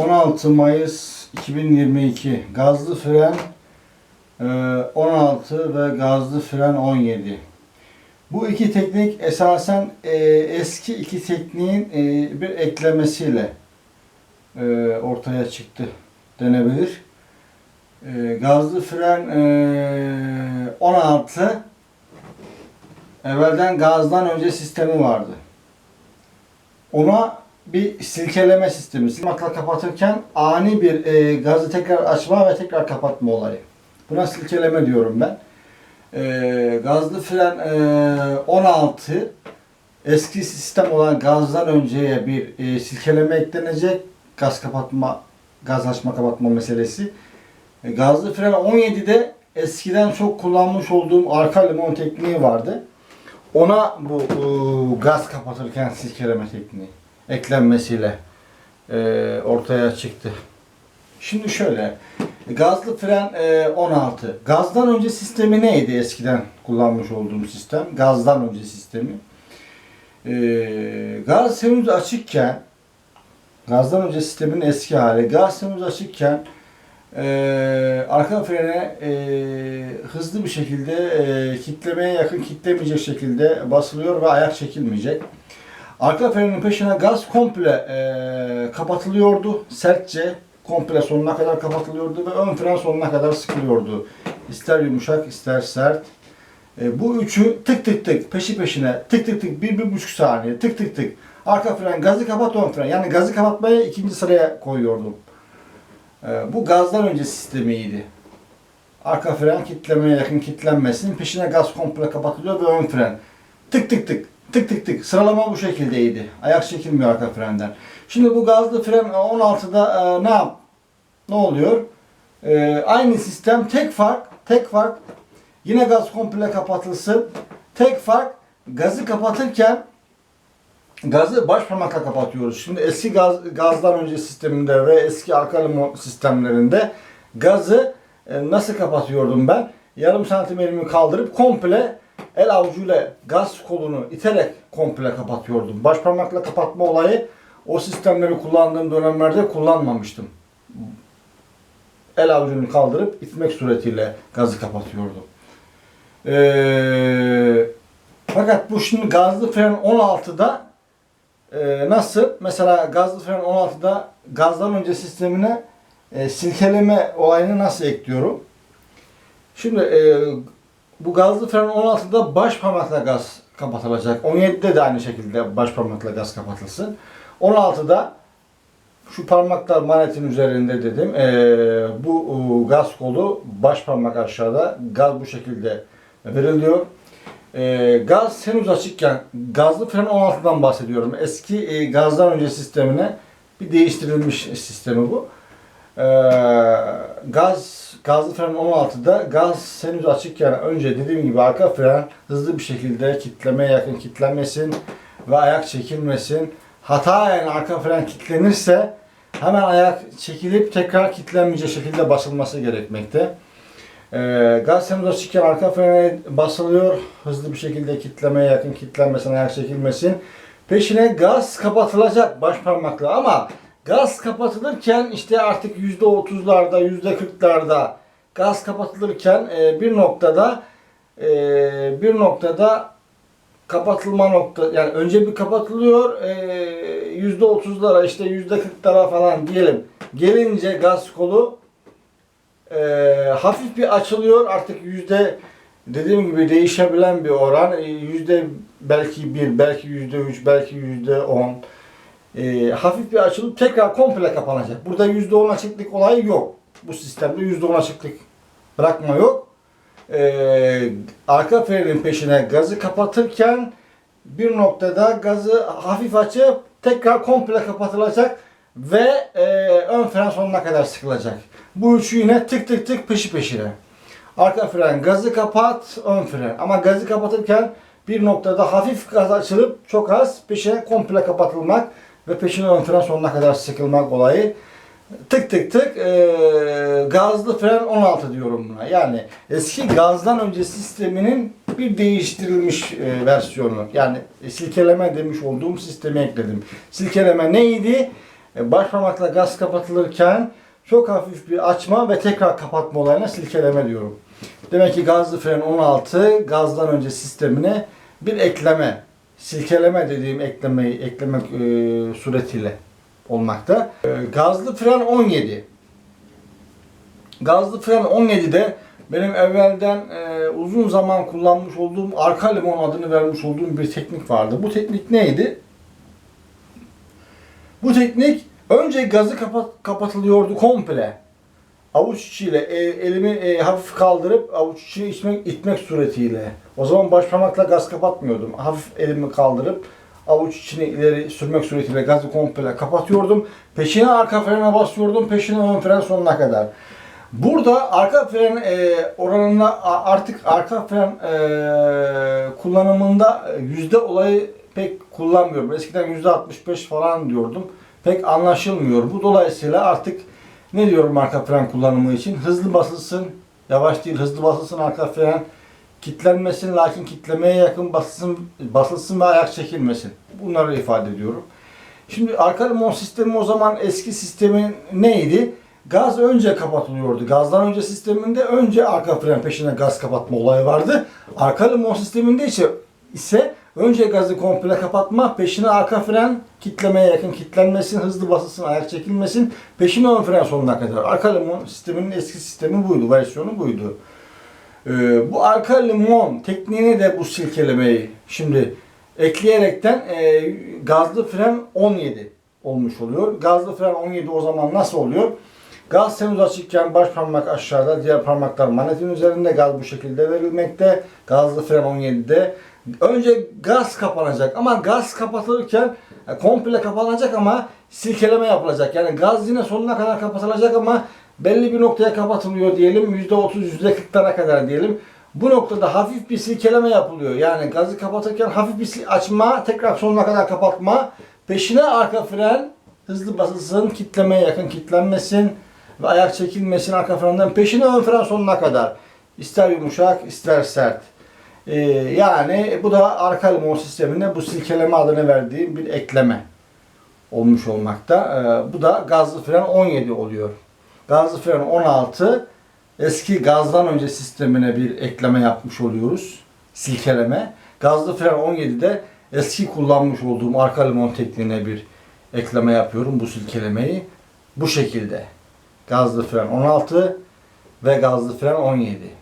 16 Mayıs 2022 gazlı fren e, 16 ve gazlı fren 17. Bu iki teknik esasen e, eski iki tekniğin e, bir eklemesiyle e, ortaya çıktı denebilir. E, gazlı fren e, 16 evvelden gazdan önce sistemi vardı. Ona bir silkeleme sistemi. Silmakla kapatırken ani bir e, gazı tekrar açma ve tekrar kapatma olayı. Buna silkeleme diyorum ben. E, gazlı fren e, 16 eski sistem olan gazdan önceye bir e, silkeleme eklenecek. Gaz kapatma, gaz açma kapatma meselesi. E, gazlı fren 17'de eskiden çok kullanmış olduğum arka limon tekniği vardı. Ona bu e, gaz kapatırken silkeleme tekniği eklenmesiyle e, ortaya çıktı. Şimdi şöyle, gazlı fren e, 16. Gazdan önce sistemi neydi eskiden kullanmış olduğum sistem? Gazdan önce sistemi. E, gaz henüz açıkken, gazdan önce sistemin eski hali, gaz henüz açıkken e, arka frene e, hızlı bir şekilde e, kitlemeye yakın kitlemeyecek şekilde basılıyor ve ayak çekilmeyecek. Arka frenin peşine gaz komple e, kapatılıyordu. Sertçe komple sonuna kadar kapatılıyordu ve ön fren sonuna kadar sıkılıyordu. İster yumuşak ister sert. E, bu üçü tık tık tık peşi peşine tık tık tık bir, bir buçuk saniye tık tık tık. Arka fren gazı kapat ön fren. Yani gazı kapatmayı ikinci sıraya koyuyordum. E, bu gazdan önce sistemiydi. Arka fren kitlemeye yakın kitlenmesin. Peşine gaz komple kapatılıyor ve ön fren. Tık tık tık tık tık tık. Sıralama bu şekildeydi. Ayak çekilmiyor arka frenden. Şimdi bu gazlı fren 16'da e, ne yap? Ne oluyor? E, aynı sistem tek fark tek fark yine gaz komple kapatılsın. Tek fark gazı kapatırken gazı baş parmakla kapatıyoruz. Şimdi eski gaz gazdan önce sisteminde ve eski arka limon sistemlerinde gazı e, nasıl kapatıyordum ben? Yarım santim elimi kaldırıp komple el avucuyla gaz kolunu iterek komple kapatıyordum. Baş parmakla kapatma olayı o sistemleri kullandığım dönemlerde kullanmamıştım. El avucunu kaldırıp itmek suretiyle gazı kapatıyordum. Ee, fakat bu şimdi gazlı fren 16'da e, nasıl? Mesela gazlı fren 16'da gazdan önce sistemine e, silkeleme olayını nasıl ekliyorum? Şimdi e, bu gazlı fren 16'da baş parmakla gaz kapatılacak. 17'de de aynı şekilde baş parmakla gaz kapatılsın. 16'da şu parmaklar manetin üzerinde dedim. Ee, bu gaz kolu baş parmak aşağıda. Gaz bu şekilde veriliyor. Ee, gaz henüz açıkken gazlı fren 16'dan bahsediyorum. Eski e, gazdan önce sistemine bir değiştirilmiş sistemi bu. Ee, gaz gazlı fren 16'da gaz henüz açıkken önce dediğim gibi arka fren hızlı bir şekilde kitlemeye yakın kitlenmesin ve ayak çekilmesin. Hataen arka fren kilitlenirse hemen ayak çekilip tekrar kilitlenmeyecek şekilde basılması gerekmekte. Ee, gaz henüz açıkken arka frene basılıyor. Hızlı bir şekilde kitlemeye yakın kilitlenmesin, ayak çekilmesin. Peşine gaz kapatılacak baş parmakla ama Gaz kapatılırken işte artık %30'larda, %40'larda gaz kapatılırken e, bir noktada e, bir noktada kapatılma nokta yani önce bir kapatılıyor e, %30'lara işte %40'lara falan diyelim. Gelince gaz kolu e, hafif bir açılıyor. Artık yüzde dediğim gibi değişebilen bir oran. Yüzde belki bir belki yüzde üç belki yüzde on e, hafif bir açılıp tekrar komple kapanacak. Burada %10 açıklık olayı yok. Bu sistemde %10 açıklık bırakma yok. E, arka frenin peşine gazı kapatırken bir noktada gazı hafif açıp tekrar komple kapatılacak ve e, ön fren sonuna kadar sıkılacak. Bu üçü yine tık tık tık peşi peşine. Arka fren gazı kapat, ön fren. Ama gazı kapatırken bir noktada hafif gaz açılıp çok az peşine komple kapatılmak ve peşine ön fren sonuna kadar sıkılmak olayı. Tık tık tık e, gazlı fren 16 diyorum buna. Yani eski gazdan önce sisteminin bir değiştirilmiş e, versiyonu. Yani silkeleme demiş olduğum sistemi ekledim. Silkeleme neydi? e, baş parmakla gaz kapatılırken çok hafif bir açma ve tekrar kapatma olayına silkeleme diyorum. Demek ki gazlı fren 16 gazdan önce sistemine bir ekleme, silkeleme dediğim eklemeyi eklemek e, suretiyle olmakta. E, gazlı fren 17. Gazlı fren 17'de benim evvelden e, uzun zaman kullanmış olduğum arka limon adını vermiş olduğum bir teknik vardı. Bu teknik neydi? Bu teknik önce gazı kapat, kapatılıyordu komple. Avuç içiyle e, elimi e, hafif kaldırıp avuç içi itmek, itmek suretiyle. O zaman baş parmakla gaz kapatmıyordum. Hafif elimi kaldırıp avuç içini ileri sürmek suretiyle gazı komple kapatıyordum. Peşine arka frene basıyordum. Peşine ön fren sonuna kadar. Burada arka fren e, oranında artık arka fren e, kullanımında e, yüzde olayı pek kullanmıyorum. Eskiden yüzde 65 falan diyordum. Pek anlaşılmıyor. Bu dolayısıyla artık ne diyorum arka fren kullanımı için? Hızlı basılsın, yavaş değil hızlı basılsın arka fren. Kitlenmesin lakin kitlemeye yakın basılsın, basılsın ve ayak çekilmesin. Bunları ifade ediyorum. Şimdi arka limon sistemi o zaman eski sistemin neydi? Gaz önce kapatılıyordu. Gazdan önce sisteminde önce arka fren peşine gaz kapatma olayı vardı. Arka limon sisteminde ise, ise önce gazı komple kapatma, peşine arka fren kitlemeye yakın kitlenmesin, hızlı basılsın, ayak çekilmesin, peşine ön fren sonuna kadar. Arka limon sisteminin eski sistemi buydu, versiyonu buydu. Ee, bu arka limon tekniğine de bu silkelemeyi şimdi ekleyerekten e, gazlı fren 17 olmuş oluyor. Gazlı fren 17 o zaman nasıl oluyor? Gaz henüz açıkken baş parmak aşağıda, diğer parmaklar manetin üzerinde gaz bu şekilde verilmekte. Gazlı fren 17'de. Önce gaz kapanacak ama gaz kapatılırken e, komple kapanacak ama silkeleme yapılacak. Yani gaz yine sonuna kadar kapatılacak ama belli bir noktaya kapatılıyor diyelim. %30, %40'lara kadar diyelim. Bu noktada hafif bir silkeleme yapılıyor. Yani gazı kapatırken hafif bir açma, tekrar sonuna kadar kapatma. Peşine arka fren hızlı basılsın, kitlemeye yakın kitlenmesin ve ayak çekilmesin arka frenden. Peşine ön fren sonuna kadar. İster yumuşak, ister sert. Ee, yani bu da arka limon sistemine bu silkeleme adını verdiğim bir ekleme olmuş olmakta. Ee, bu da gazlı fren 17 oluyor. Gazlı fren 16 eski gazdan önce sistemine bir ekleme yapmış oluyoruz. Silkeleme. Gazlı fren 17'de eski kullanmış olduğum arka limon tekniğine bir ekleme yapıyorum bu silkelemeyi. Bu şekilde. Gazlı fren 16 ve gazlı fren 17.